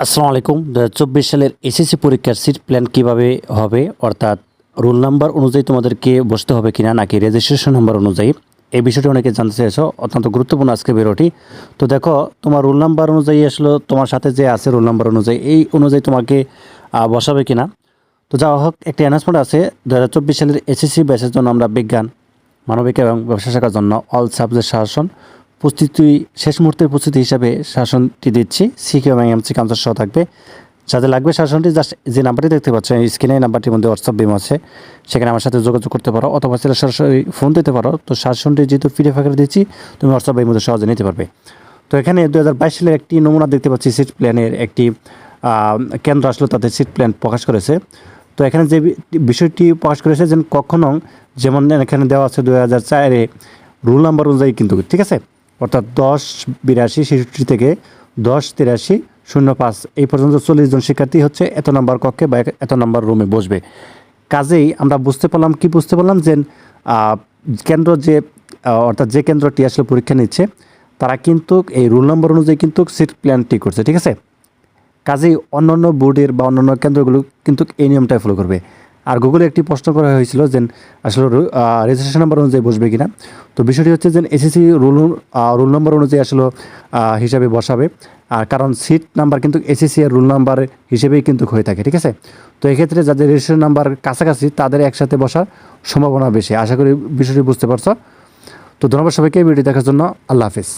আসসালামু আলাইকুম। দু হাজার চব্বিশ সালের এসএসসি পরীক্ষার সিট প্ল্যান কীভাবে হবে? অর্থাৎ রোল নাম্বার অনুযায়ী তোমাদেরকে বসতে হবে কিনা, নাকি রেজিস্ট্রেশন নাম্বার অনুযায়ী? এই বিষয়টি অনেকে জানতে চেয়েছো, অত্যন্ত গুরুত্বপূর্ণ আজকে ভিডিওটি। তো দেখো, তোমার রোল নাম্বার অনুযায়ী আসলে তোমার সাথে যে আছে রোল নাম্বার অনুযায়ী, এই অনুযায়ী তোমাকে বসাবে কিনা? তো যা হোক, একটি অ্যানাউন্সমেন্ট আছে। দু হাজার চব্বিশ সালের এসএসসি ব্যাচের জন্য আমরা বিজ্ঞান, মানবিক এবং ব্যবসা শাখার জন্য অল সাবজেক্ট শাসন প্রস্তুতি, শেষ মুহূর্তের প্রস্তুতি হিসাবে শাসনটি দিচ্ছি। সিকিউ এবং এমসি কাউন্সার সহ থাকবে। যাদের লাগবে শাসনটি জাস্ট যে নাম্বারটি দেখতে পাচ্ছ এই স্ক্রিনে এই নাম্বারটির মধ্যে হোয়াটসঅ্যাপ বিম আছে। সেখানে আমার সাথে যোগাযোগ করতে পারো, অথবা সেটা সরাসরি ফোন দিতে পারো। তো শাসনটি যেহেতু পিডিএফ আকারে দিচ্ছি, তুমি হোয়াটসঅ্যাপ এর মধ্যে সহজে নিতে পারবে। তো এখানে দু হাজার বাইশ সালের একটি নমুনা দেখতে পাচ্ছি সিট প্ল্যানের একটি কেন্দ্র আসলে তাদের সিট প্ল্যান প্রকাশ করেছে। তো এখানে যে বিষয়টি প্রকাশ করেছে যে কখনো যেমন এখানে দেওয়া আছে দু হাজার চারে রুল নাম্বার অনুযায়ী কিন্তু, ঠিক আছে? অর্থাৎ দশ বিরাশি ছেষট্টি থেকে দশ তিরাশি শূন্য পাঁচ। এই পর্যন্ত চল্লিশ জন শিক্ষার্থী হচ্ছে এত নম্বর কক্ষে বা এত নম্বর রুমে বসবে। কাজেই আমরা বুঝতে পারলাম, কি বুঝতে পারলাম যে কেন্দ্র যে অর্থাৎ যে কেন্দ্রটি আসলে পরীক্ষা নিচ্ছে, তারা কিন্তু এই রুল নম্বর অনুযায়ী কিন্তু সিট প্ল্যানটি করছে, ঠিক আছে? কাজেই অন্যান্য বোর্ডের বা অন্যান্য কেন্দ্রগুলো কিন্তু এই নিয়মটাই ফলো করবে। আর গুগলে একটি প্রশ্ন করা হয়েছিল যে, আসলে রেজিস্ট্রেশন নাম্বার অনুযায়ী বসবে কিনা। তো বিষয়টি হচ্ছে যে এসএসসি রুল রুল নম্বর অনুযায়ী আসলে হিসাবে বসাবে। আর কারণ সিট নাম্বার কিন্তু এসএসসি এর রুল নাম্বার হিসেবেই কিন্তু হয়ে থাকে, ঠিক আছে? তো এক্ষেত্রে যাদের রেজিস্ট্রেশন নাম্বার কাছাকাছি, তাদের একসাথে বসার সম্ভাবনা বেশি। আশা করি বিষয়টি বুঝতে পারছ। তো ধন্যবাদ সবাইকে ভিডিও দেখার জন্য আল্লাহ হাফিজ।